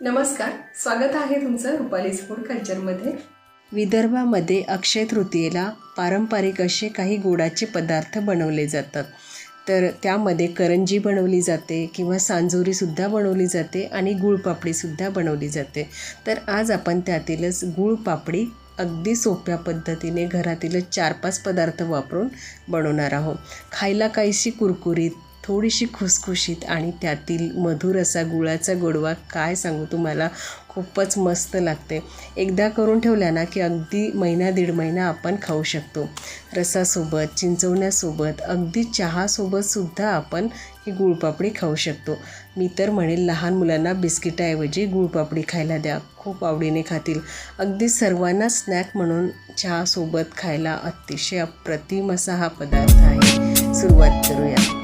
नमस्कार स्वागत आहे तुमचं रुपालीज फूड कल्चरमध्ये. विदर्भामध्ये अक्षय तृतीयेला पारंपरिक असे काही गोडाचे पदार्थ बनवले जातात. तर त्यामध्ये करंजी बनवली जाते किंवा सांजोरीसुद्धा बनवली जाते आणि गुळपापडीसुद्धा बनवली जाते. तर आज आपण त्यातीलच गुळपापडी अगदी सोप्या पद्धतीने घरातीलच चार पाच पदार्थ वापरून बनवणार आहोत. खायला काहीशी कुरकुरीत थोडीशी खुसखुशीत आणि त्यातील मधुर असा गुळाचा गोडवा काय सांगू तुम्हाला? खूपच मस्त लागते. एकदा करून ठेवल्या ना की अगदी महिना दीड महिना आपण खाऊ शकतो. रसासोबत चिंचवण्यासोबत अगदी चहासोबतसुद्धा आपण ही गुळपापडी खाऊ शकतो. मी तर म्हणेल लहान मुलांना बिस्किटाऐवजी गुळपापडी खायला द्या. खूप आवडीने खातील. अगदी सर्वांना स्नॅक म्हणून चहासोबत खायला अतिशय अप्रतिम असा हा पदार्थ आहे. सुरुवात करूया.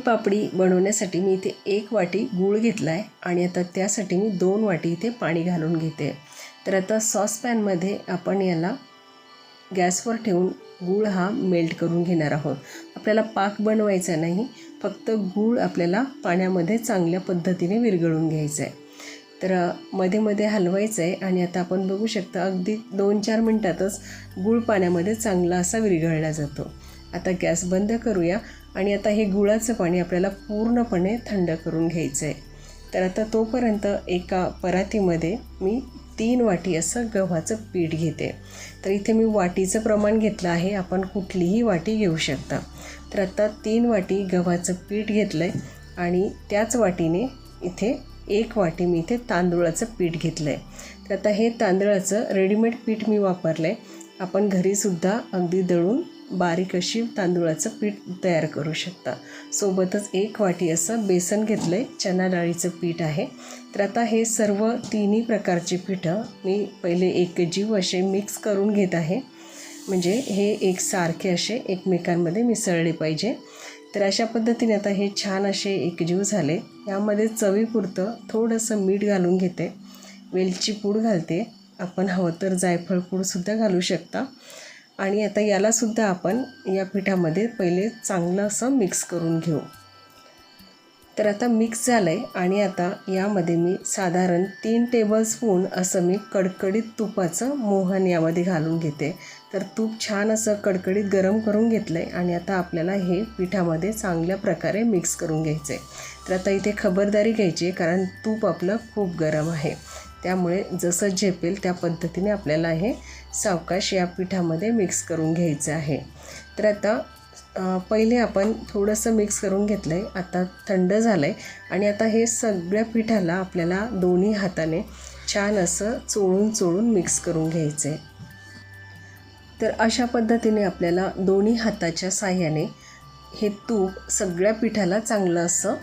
पापडी बनवण्यासाठी मी इथे एक वाटी गूळ घेतला आहे आणि आता त्यासाठी मी दोन वाटी इथे पाणी घालून घेते. तर आता सॉसपॅनमध्ये आपण याला गॅसवर ठेवून गूळ हा मेल्ट करून घेणार आहोत. आपल्याला पाक बनवायचा नाही फक्त गूळ आपल्याला पाण्यामध्ये चांगल्या पद्धतीने विरघळून घ्यायचं आहे तर मध्ये मध्ये हलवायचं आहे आणि आता आपण बघू शकता अगदी दोन चार मिनटातच गूळ पाण्यामध्ये चांगला असा विरघळला जातो. आता गॅस बंद करूया. आणि आता हे गुळाचं पाणी आपल्याला पूर्णपणे थंड करून घ्यायचं आहे तर आता तोपर्यंत एका परातीमध्ये मी तीन वाटी असं गव्हाचं पीठ घेते. तर इथे मी वाटीचं प्रमाण घेतलं आहे. आपण कुठलीही वाटी घेऊ शकता. तर आता तीन वाटी गव्हाचं पीठ घेतलं आहे आणि त्याच वाटीने इथे एक वाटी मी इथे तांदूळाचं पीठ घेतलं आहे तर आता हे तांदळाचं रेडीमेड पीठ मी वापरलं आहे आपण घरीसुद्धा अगदी दळून बारीक अशी तांदूळाचं पीठ तयार करू शकता. सोबतच एक वाटी असं बेसन घेतलं आहे चना डाळीचं पीठ आहे. तर आता हे सर्व तिन्ही प्रकारची पिठं मी पहिले एकजीव असे मिक्स करून घेत आहे. म्हणजे हे एक सारखे असे एकमेकांमध्ये मिसळले पाहिजे. तर अशा पद्धतीने आता हे छान असे एकजीव झाले. यामध्ये चवीपुरतं थोडंसं मीठ घालून घेते. वेलची पूड घालते. आपण हवं तर जायफळ पूडसुद्धा घालू शकता. आणि आता यालासुद्धा आपण या पिठामध्ये पहिले चांगलं असं मिक्स करून घेऊ. तर आता मिक्स झालं आहे आणि आता यामध्ये मी साधारण तीन टेबलस्पून असं मी कडकडीत तुपाचं मोहन यामध्ये घालून घेते. तर तूप छान असं कडकडीत गरम करून घेतलं आहे आणि आता आपल्याला हे पिठामध्ये चांगल्या प्रकारे मिक्स करून घ्यायचं आहे तर आता इथे खबरदारी घ्यायची आहे कारण तूप आपलं खूप गरम आहे. त्यामुळे जसं झेपेल त्या पद्धतीने आपल्याला हे सावकाश या पिठामध्ये मिक्स करून घ्यायचं आहे. तर आता पहिले आपण थोडंसं मिक्स करून घेतलं आहे आता थंड झालं आहे आणि आता हे सगळ्या पिठाला आपल्याला दोन्ही हाताने छान असं चोळून चोळून मिक्स करून घ्यायचं आहे तर अशा पद्धतीने आपल्याला दोन्ही हाताच्या साह्याने हे तूप सगळ्या पिठाला चांगलं असं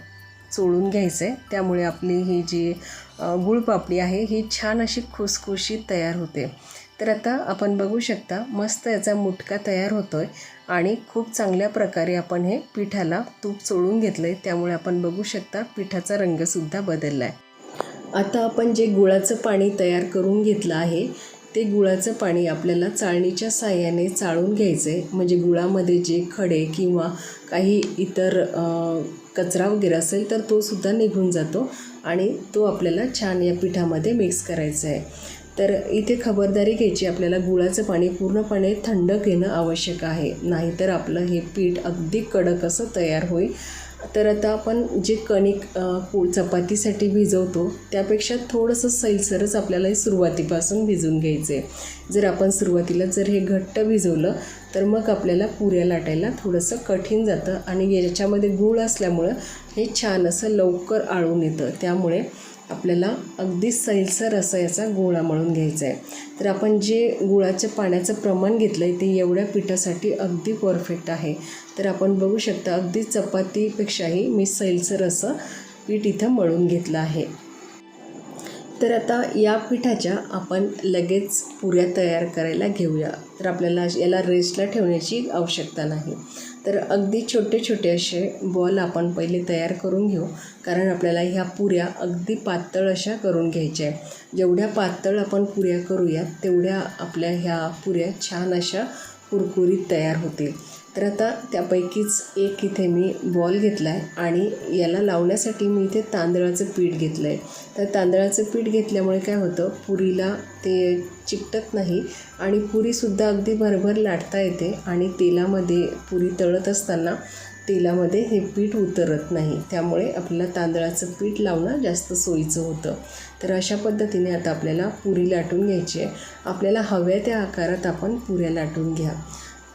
चोळून घ्यायचं आहे त्यामुळे आपली ही जी गुळपापडी आहे ही छान अशी खुसखुशीत तयार होते. तर आता आपण बघू शकता मस्त याचा मुटका तयार होतो आहे आणि खूप चांगल्या प्रकारे आपण हे पिठाला तूप चोळून घेतलं आहे त्यामुळे आपण बघू शकता पिठाचा रंगसुद्धा बदलला आहे आता आपण जे गुळाचं पाणी तयार करून घेतलं आहे ते गुळाचं पाणी आपल्याला चाळणीच्या साह्याने चाळून घ्यायचं आहे म्हणजे गुळामध्ये जे खडे किंवा काही इतर कचरा वगैरे असेल तर तो सुद्धा निघून जातो आणि तो आपल्याला छान या पिठामध्ये मिक्स करायचा आहे तर इथे खबरदारी घ्यायची आपल्याला. गुळाचं पाणी पूर्णपणे थंड घेणं आवश्यक आहे. नाहीतर आपलं हे पीठ अगदी कडक असं तयार होईल. तर आता आपण जे कणिक पोळ चपातीसाठी भिजवतो त्यापेक्षा थोडंसं सैलसरच आपल्याला हे सुरुवातीपासून भिजवून घ्यायचं आहे. जर आपण सुरुवातीला जर हे घट्ट भिजवलं तर मग आपल्याला पुऱ्या लाटायला थोडंसं कठीण जातं आणि याच्यामध्ये गूळ असल्यामुळं हे छान असं लवकर आळून येतं. त्यामुळे आपल्याला अगदी सैलसर असा याचा गोळा मळून घ्यायचा आहे. तर आपण जे गुळाच्या पाण्याचं प्रमाण घेतलं आहे ते एवढ्या पिठासाठी अगदी परफेक्ट आहे. तर आपण बघू शकता अगदी चपातीपेक्षाही मी सैलसर असं पीठ इथं मळून घेतलं आहे. तर आता या पिठाच्या आपण लगेच पुऱ्या तयार करायला घेऊया. तर आपल्याला याला रेस्टला ठेवण्याची आवश्यकता नाही. तर अगदी छोटे छोटे असे बॉल आपण पहिले तयार करून घेऊ. कारण आपल्याला ह्या पुऱ्या अगदी पातळ अशा करून घ्यायच्या आहे जेवढ्या पातळ आपण पुऱ्या करूया तेवढ्या आपल्या ह्या पुऱ्या छान अशा कुरकुरीत तयार होतील. तर आता त्यापैकीच एक इथे मी बॉल घेतला आहे आणि याला लावण्यासाठी मी इथे तांदळाचं पीठ घेतलं आहे तर तांदळाचं पीठ घेतल्यामुळे काय होतं पुरीला ते चिकटत नाही आणि पुरीसुद्धा अगदी भरभर लाटता येते आणि तेलामध्ये पुरी तळत असताना तेलामध्ये हे पीठ उतरत नाही. त्यामुळे आपल्याला तांदळाचं पीठ लावणं जास्त सोयीचं होतं. तर अशा पद्धतीने आता आपल्याला पुरी लाटून घ्यायची आहे. आपल्याला हव्या त्या आकारात आपण पुऱ्या लाटून घ्या.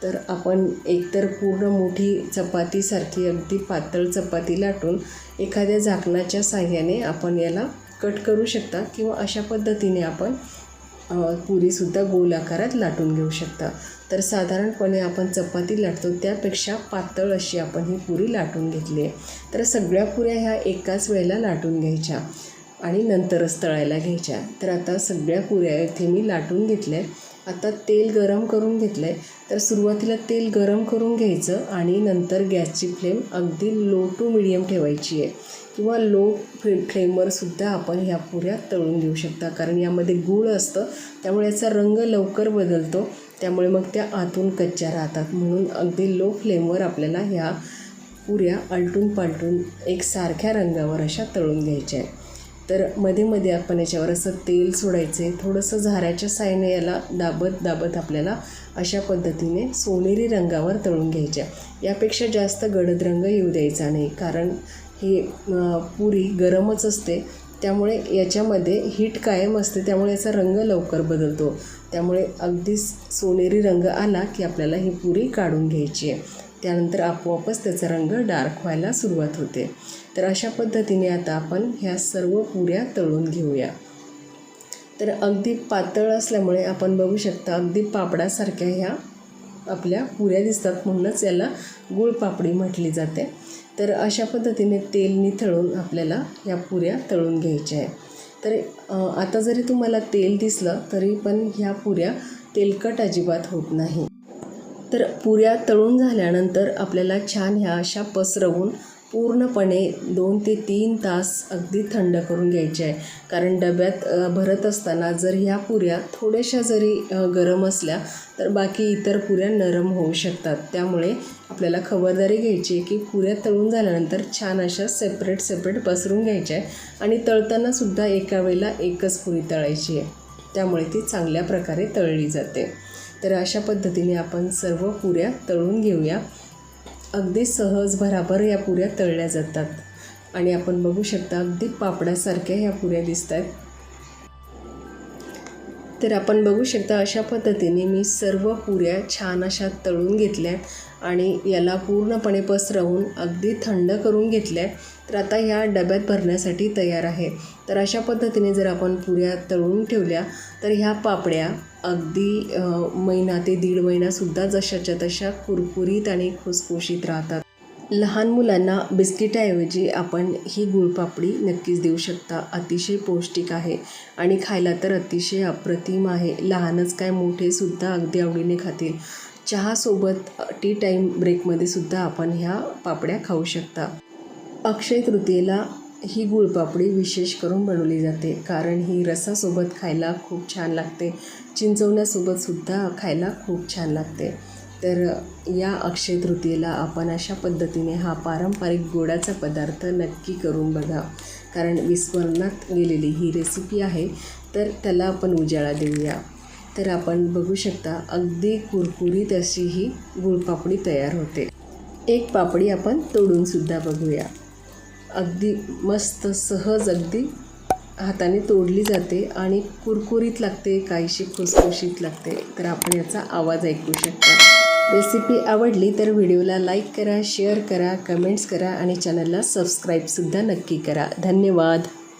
तर आपण एकतर पूर्ण मोठी चपातीसारखी अगदी पातळ चपाती लाटून एखाद्या झाकणाच्या साह्याने आपण याला कट करू शकता किंवा अशा पद्धतीने आपण पुरीसुद्धा गोल आकारात लाटून घेऊ शकता. तर साधारणपणे आपण चपाती लाटतो त्यापेक्षा पातळ अशी आपण ही पुरी लाटून घेतली आहे. तर सगळ्या पुऱ्या ह्या एकाच वेळेला लाटून घ्यायच्या आणि नंतरच तळायला घ्यायच्या. तर आता सगळ्या पुऱ्या इथे मी लाटून घेतल्या आहेत. आता तेल गरम करून घेतलं आहे तर सुरुवातीला तेल गरम करून घ्यायचं आणि नंतर गॅसची फ्लेम अगदी लो टू मिडियम ठेवायची आहे. किंवा लो फ्ले फ्लेमवरसुद्धा आपण ह्या पुऱ्या तळून घेऊ शकता. कारण यामध्ये गूळ असतं त्यामुळे याचा रंग लवकर बदलतो. त्यामुळे मग त्या आतून कच्च्या राहतात. म्हणून अगदी लो फ्लेमवर आपल्याला ह्या पुऱ्या आलटून पालटून एक सारख्या रंगावर अशा तळून घ्यायच्या आहे तर मध्ये मध्ये आपण याच्यावर असं तेल सोडायचे थोडंसं झाऱ्याच्या साईने याला दाबत दाबत आपल्याला अशा पद्धतीने सोनेरी रंगावर तळून घ्यायच्या. यापेक्षा जास्त गडद रंग येऊ द्यायचा नाही कारण ही पुरी गरमच असते. त्यामुळे याच्यामध्ये हीट कायम असते त्यामुळे याचा रंग लवकर बदलतो. त्यामुळे अगदी सोनेरी रंग आला की आपल्याला ही पुरी काढून घ्यायची आहे. त्यानंतर आपोआपच त्याचा रंग डार्क व्हायला सुरुवात होते. तर अशा पद्धतीने आता आपण ह्या सर्व पुऱ्या तळून घेऊया. तर अगदी पातळ असल्यामुळे आपण बघू शकता अगदी पापडासारख्या ह्या आपल्या पुऱ्या दिसतात म्हणूनच याला गुळपापडी म्हटली जाते. तर अशा पद्धतीने तेल निथळून आपल्याला ह्या पुऱ्या तळून घ्यायच्या आहे तर आता जरी तुम्हाला तेल दिसलं तरी पण ह्या पुऱ्या तेलकट अजिबात होत नाही. तर पुऱ्या तळून झाल्यानंतर आपल्याला छान ह्या अशा पसरवून पूर्णपणे दोन ते तीन तास अगदी थंड करून घ्यायचे आहे. कारण डब्यात भरत असताना जर ह्या पुऱ्या थोड्याशा जरी गरम असल्या तर बाकी इतर पुऱ्या नरम होऊ शकतात. त्यामुळे आपल्याला खबरदारी घ्यायची आहे की पुऱ्या तळून झाल्यानंतर छान अशा सेपरेट सेपरेट पसरून घ्यायच्या आहे. आणि तळतानासुद्धा एका वेळेला एकच पुरी तळायची आहे. त्यामुळे ती चांगल्या प्रकारे तळली जाते. तर अशा पद्धतीने आपण सर्व पुऱ्या तळून घेऊया. अगदी सहज भराभर या पुऱ्या तळल्या जातात. आणि आपण बघू शकता अगदी पापडासारख्या ह्या पुऱ्या दिसत आहेत तर आपण बघू शकता अशा पद्धतीने मी सर्व पुऱ्या छान अशा तळून घेतल्या आणि याला पूर्णपणे पसरवून अगदी थंड करून घेतल्या. तर आता ह्या डब्यात भरण्यासाठी तयार आहे. तर अशा पद्धतीने जर आपण पुऱ्या तळून ठेवल्या तर ह्या पापड्या अगदी महिना ते दीड महिनासुद्धा जशाच्या तशा कुरकुरीत आणि खुसखुशीत राहतात. लहान मुलांना बिस्किटाऐवजी आपण ही गुळपापडी नक्कीच देऊ शकता. अतिशय पौष्टिक आहे आणि खायला तर अतिशय अप्रतिम आहे. लहानच काय मोठेसुद्धा अगदी आवडीने खातील. चहासोबत टी टाईम ब्रेकमध्ये सुद्धा आपण ह्या पापड्या खाऊ शकता. अक्षय तृतीयेला ही गुळपापडी विशेष करून बनवली जाते कारण ही रसासोबत खायला खूप छान लागते. चिंचवण्यासोबत सुद्धा खायला खूप छान लागते. तर या अक्षय तृतीयेला आपण अशा पद्धतीने हा पारंपरिक गोडाचा पदार्थ नक्की करून बघा. कारण विस्मरणात गेलेली ही रेसिपी आहे तर त्याला आपण उजाळा देऊया. तर आपण बघू शकता अगदी कुरकुरीत अशी ही गुळपापडी तयार होते. एक पापडी आपण तोडूनसुद्धा बघूया. अगदी मस्त सहज अगदी हाताने तोडली जाते आणि कुरकुरीत लागते काहीशी खुसखुशीत लागते. तर आपण याचा आवाज ऐकू शकता. रेसिपी आवडली तर व्हिडिओला लाईक करा शेअर करा कमेंट्स करा आणि चॅनलला सबस्क्राईबसुद्धा नक्की करा. धन्यवाद.